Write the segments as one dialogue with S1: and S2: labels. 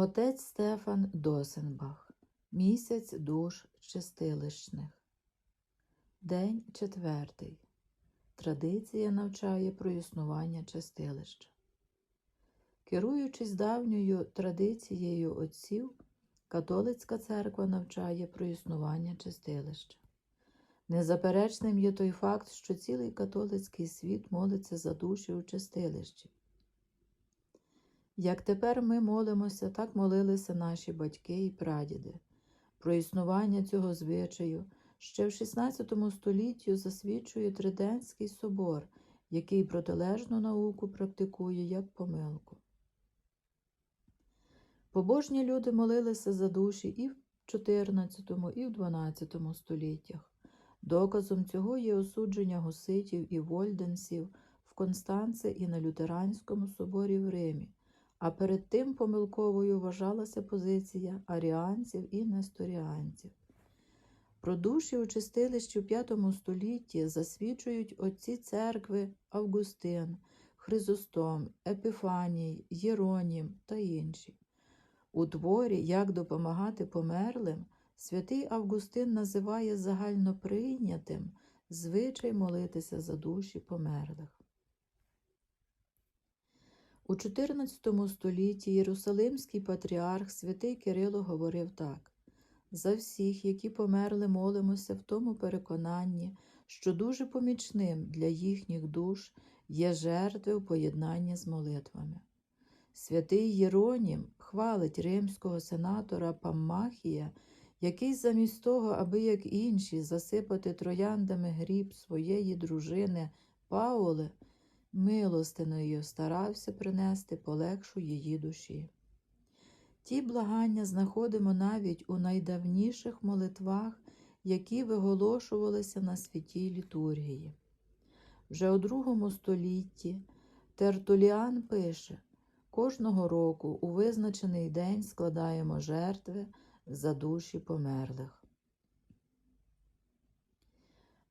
S1: Отець Стефан Досенбах. Місяць душ чистилищних. День четвертий. Традиція навчає про існування чистилища. Керуючись давньою традицією отців, католицька церква навчає про існування чистилища. Незаперечним є той факт, що цілий католицький світ молиться за душі у чистилищі. Як тепер ми молимося, так молилися наші батьки і прадіди. Про існування цього звичаю ще в XVI столітті засвідчує Триденський собор, який протилежну науку практикує як помилку. Побожні люди молилися за душі і в XIV, і в XII століттях. Доказом цього є осудження гуситів і вольденсів в Констанце і на Лютеранському соборі в Римі, а перед тим помилковою вважалася позиція аріанців і несторіанців. Про душі у чистилищі в V столітті засвідчують отці церкви Августин, Хризостом, Епіфаній, Єронім та інші. У творі Як допомагати померлим святий Августин називає загальноприйнятим звичай молитися за душі померлих. У XIV столітті Єрусалимський патріарх святий Кирило говорив так за всіх, які померли, молимося в тому переконанні, що дуже помічним для їхніх душ є жертви у поєднанні з молитвами. Святий Єронім хвалить римського сенатора Паммахія, який замість того, аби як інші засипати трояндами гріб своєї дружини Паули, милостиною старався принести полегшу її душі. Ті благання знаходимо навіть у найдавніших молитвах, які виголошувалися на святій літургії. Вже у другому столітті Тертуліан пише кожного року у визначений день складаємо жертви за душі померлих.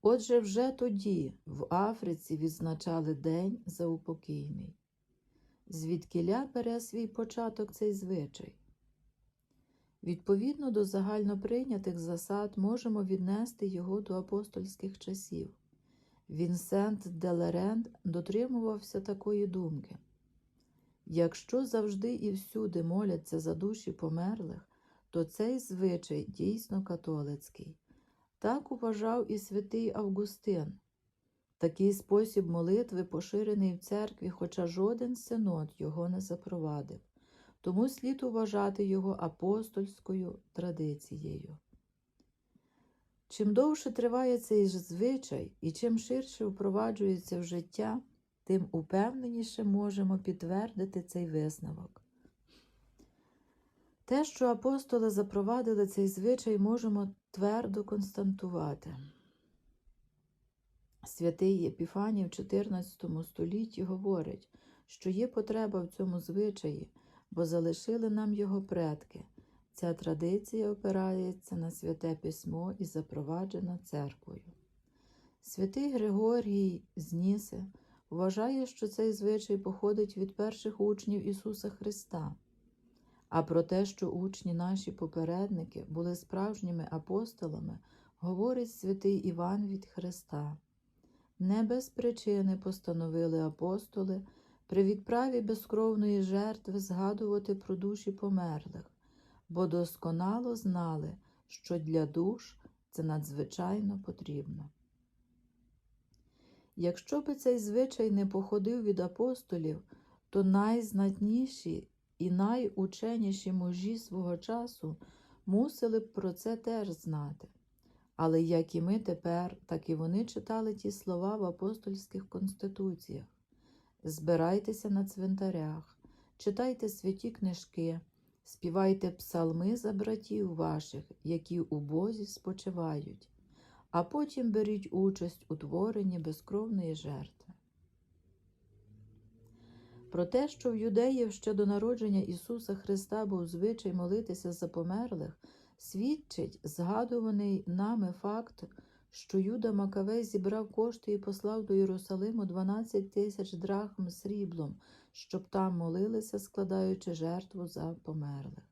S1: Отже, вже тоді в Африці відзначали День заупокійний. Звідкіля бере свій початок цей звичай. Відповідно до загальноприйнятих засад можемо віднести його до апостольських часів. Вінсент де Лерент дотримувався такої думки. Якщо завжди і всюди моляться за душі померлих, то цей звичай дійсно католицький. Так вважав і святий Августин. Такий спосіб молитви поширений в церкві, хоча жоден синод його не запровадив, тому слід вважати його апостольською традицією. Чим довше триває цей звичай і чим ширше впроваджується в життя, тим упевненіше можемо підтвердити цей висновок. Те, що апостоли запровадили цей звичай, можемо твердо констатувати. Святий Єпіфаній в XIV столітті говорить, що є потреба в цьому звичаї, бо залишили нам його предки. Ця традиція опирається на святе письмо і запроваджена церквою. Святий Григорій з вважає, що цей звичай походить від перших учнів Ісуса Христа. А про те, що учні наші попередники були справжніми апостолами, говорить святий Іван від Христа. Не без причини постановили апостоли при відправі безкровної жертви згадувати про душі померлих, бо досконало знали, що для душ це надзвичайно потрібно. Якщо би цей звичай не походив від апостолів, то найзнатніші і найученіші мужі свого часу мусили б про це теж знати. Але як і ми тепер, так і вони читали ті слова в апостольських конституціях збирайтеся на цвинтарях, читайте святі книжки, співайте псалми за братів ваших, які у Бозі спочивають, а потім беріть участь у творенні безкровної жертви. Про те, що в юдеїв ще до народження Ісуса Христа був звичай молитися за померлих, свідчить згадуваний нами факт, що Юда Макавей зібрав кошти і послав до Єрусалиму 12 тисяч драхм сріблом, щоб там молилися, складаючи жертву за померлих.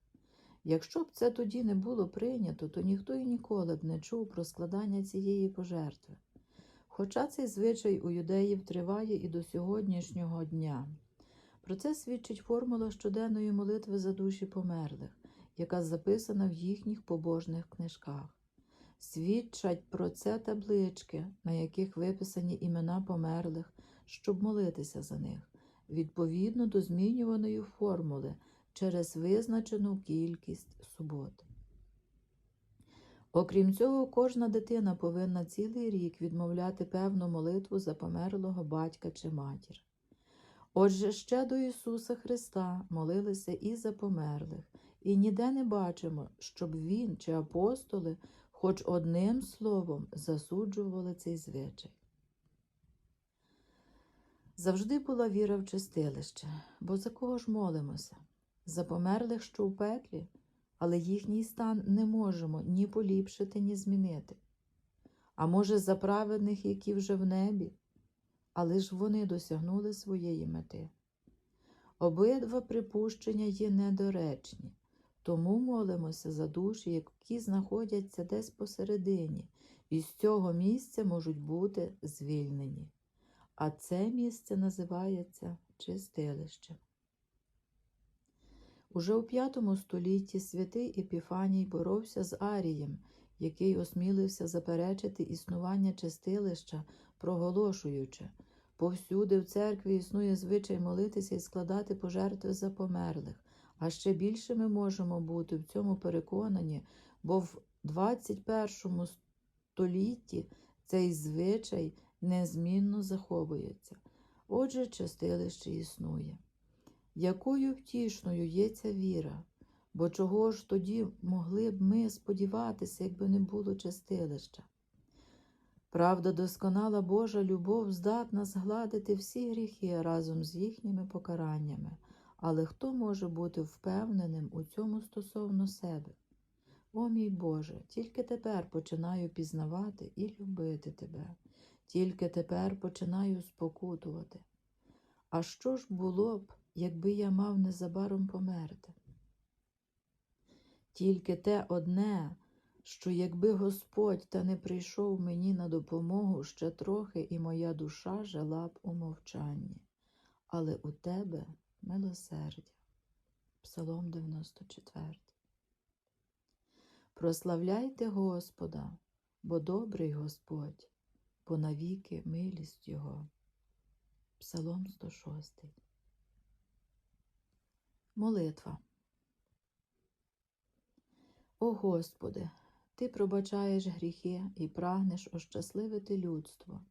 S1: Якщо б це тоді не було прийнято, то ніхто і ніколи б не чув про складання цієї пожертви. Хоча цей звичай у юдеїв триває і до сьогоднішнього дня. Про це свідчить формула щоденної молитви за душі померлих, яка записана в їхніх побожних книжках. Свідчать про це таблички, на яких виписані імена померлих, щоб молитися за них, відповідно до змінюваної формули через визначену кількість субот. Окрім цього, кожна дитина повинна цілий рік відмовляти певну молитву за померлого батька чи матір. Отже, ще до Ісуса Христа молилися і за померлих, і ніде не бачимо, щоб Він чи апостоли хоч одним словом засуджували цей звичай. Завжди була віра в чистилище, бо за кого ж молимося? За померлих, що в пеклі, але їхній стан не можемо ні поліпшити, ні змінити. А може, за праведних, які вже в небі, але ж вони досягнули своєї мети. Обидва припущення є недоречні, тому молимося за душі, які знаходяться десь посередині, і з цього місця можуть бути звільнені. А це місце називається чистилищем. Уже у V столітті святий Епіфаній боровся з Арієм, який осмілився заперечити існування чистилища, проголошуючи повсюди в церкві існує звичай молитися і складати пожертви за померлих, а ще більше ми можемо бути в цьому переконані, бо в 21 столітті цей звичай незмінно заховується. Отже, чистилище існує. Якою втішною є ця віра? Бо чого ж тоді могли б ми сподіватися, якби не було чистилища? Правда, досконала Божа любов здатна згладити всі гріхи разом з їхніми покараннями, але хто може бути впевненим у цьому стосовно себе? О мій Боже, тільки тепер починаю пізнавати і любити Тебе, тільки тепер починаю спокутувати. А що ж було б, якби я мав незабаром померти? Тільки те одне, що якби Господь та не прийшов мені на допомогу ще трохи, і моя душа жила б у мовчанні, але у тебе милосердя. Псалом 94. Прославляйте Господа, бо добрий Господь, бо навіки милість Його. Псалом 106. Молитва. О Господи, Ти пробачаєш гріхи і прагнеш ощасливити людство.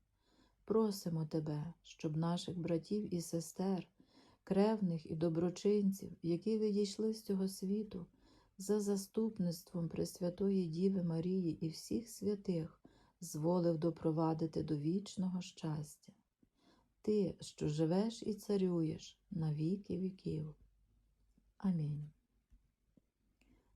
S1: Просимо Тебе, щоб наших братів і сестер, кревних і доброчинців, які відійшли з цього світу, за заступництвом Пресвятої Діви Марії і всіх святих, зволив допровадити до вічного щастя. Ти, що живеш і царюєш на віки віків. Амінь.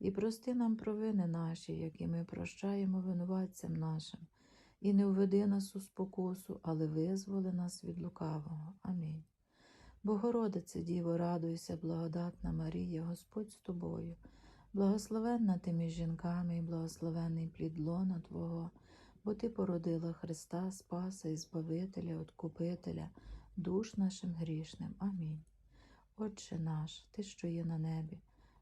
S1: і прости нам провини наші, які ми прощаємо винуватцям нашим, і не введи нас у спокусу, але визволи нас від лукавого. Амінь. Богородице, Діво, радуйся, благодатна Марія, Господь з тобою, благословенна ти між жінками і благословенний плід лона Твого, бо Ти породила Христа, Спаса і Збавителя, Откупителя, душ нашим грішним. Амінь. Отче наш, Ти, що є на небі,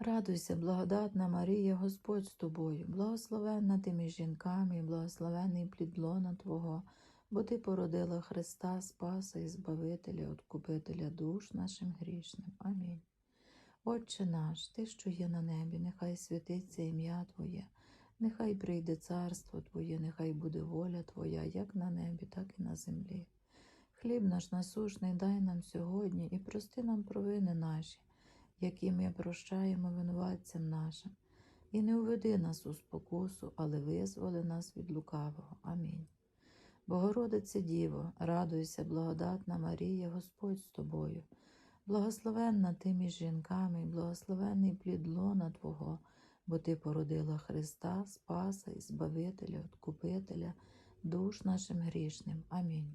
S1: радуйся, благодатна Марія, Господь з тобою, благословенна ти між жінками, і благословенний плід Твого, бо Ти породила Христа, Спаса і Збавителя, Откупителя душ нашим грішним. Амінь. Отче наш, Ти, що є на небі, нехай святиться ім'я Твоє, нехай прийде царство Твоє, нехай буде воля Твоя, як на небі, так і на землі. Хліб наш насушний дай нам сьогодні і прости нам провини наші, які ми прощаємо винуватцям нашим, і не уведи нас у спокусу, але визволи нас від лукавого. Амінь. Богородице Діво, радуйся, благодатна Марія, Господь з тобою, благословенна ти між жінками, і благословенний плід лона Твого, бо Ти породила Христа, Спаса і Збавителя, Откупителя, душ нашим грішним. Амінь.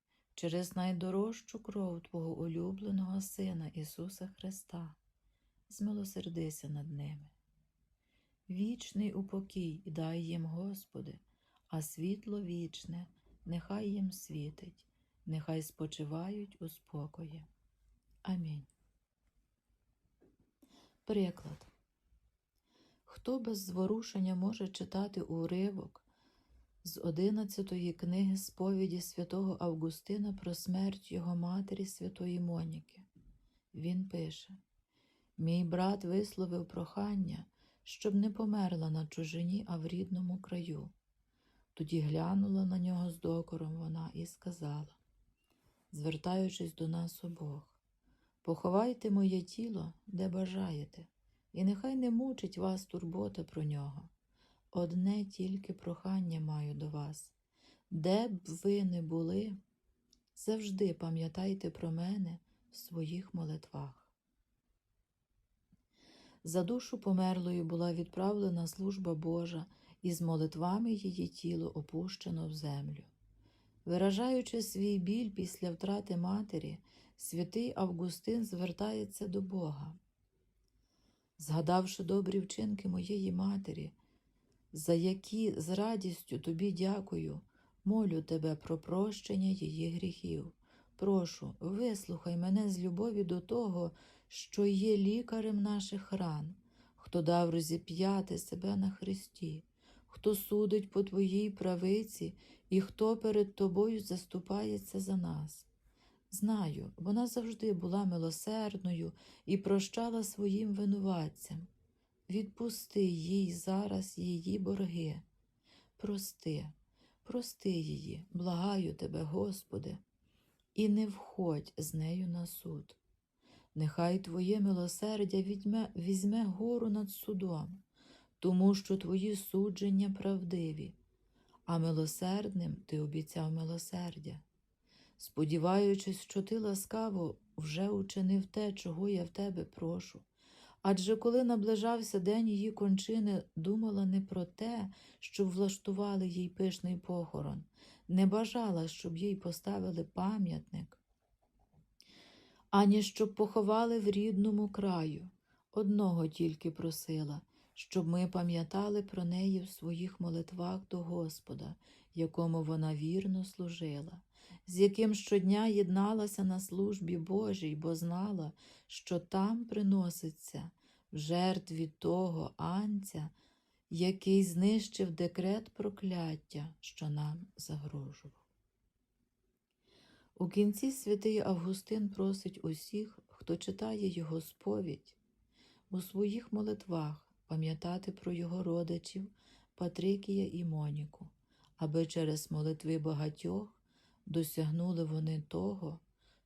S1: через найдорожчу кров Твого улюбленого Сина Ісуса Христа, змилосердися над ними. Вічний упокій дай їм, Господи, а світло вічне нехай їм світить, нехай спочивають у спокої. Амінь. Приклад. Хто без зворушення може читати уривок з одинадцятої книги сповіді святого Августина про смерть його матері святої Моніки? Він пише: Мій брат висловив прохання, щоб не померла на чужині, а в рідному краю. Тоді глянула на нього з докором вона і сказала, звертаючись до нас обох, поховайте моє тіло, де бажаєте, і нехай не мучить вас турбота про нього. Одне тільки прохання маю до вас. Де б ви не були, завжди пам'ятайте про мене в своїх молитвах. За душу померлою була відправлена служба Божа, і з молитвами її тіло опущено в землю. Виражаючи свій біль після втрати матері, святий Августин звертається до Бога. Згадавши добрі вчинки моєї матері, за які з радістю тобі дякую, молю тебе про прощення її гріхів. Прошу, вислухай мене з любові до того, що є лікарем наших ран, хто дав розіп'яти себе на Христі, хто судить по Твоїй правиці і хто перед Тобою заступається за нас. Знаю, вона завжди була милосердною і прощала своїм винуватцям. Відпусти їй зараз її борги. Прости, прости її, благаю тебе, Господи, і не входь з нею на суд. Нехай Твоє милосердя візьме, візьме гору над судом, тому що Твої судження правдиві, а милосердним Ти обіцяв милосердя. Сподіваючись, що ти ласкаво вже учинив те, чого я в тебе прошу. Адже коли наближався день її кончини, думала не про те, щоб влаштували їй пишний похорон, не бажала, щоб їй поставили пам'ятник, ані щоб поховали в рідному краю. Одного тільки просила, щоб ми пам'ятали про неї в своїх молитвах до Господа, якому вона вірно служила, з яким щодня єдналася на службі Божій, бо знала, що там приноситься в жертві того анця, який знищив декрет прокляття, що нам загрожував. У кінці святий Августин просить усіх, хто читає його сповідь, у своїх молитвах пам'ятати про його родичів, Патрикія і Моніку, аби через молитви багатьох досягнули вони того,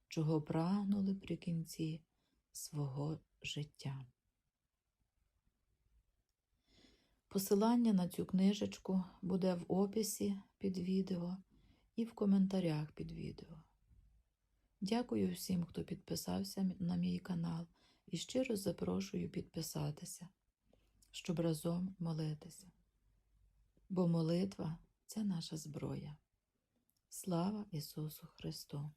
S1: чого прагнули при кінці свого життя. Посилання на цю книжечку буде в описі під відео і в коментарях під відео. Дякую всім, хто підписався на мій канал, і щиро запрошую підписатися, щоб разом молитися. Бо молитва це наша зброя. Слава Ісусу Христу!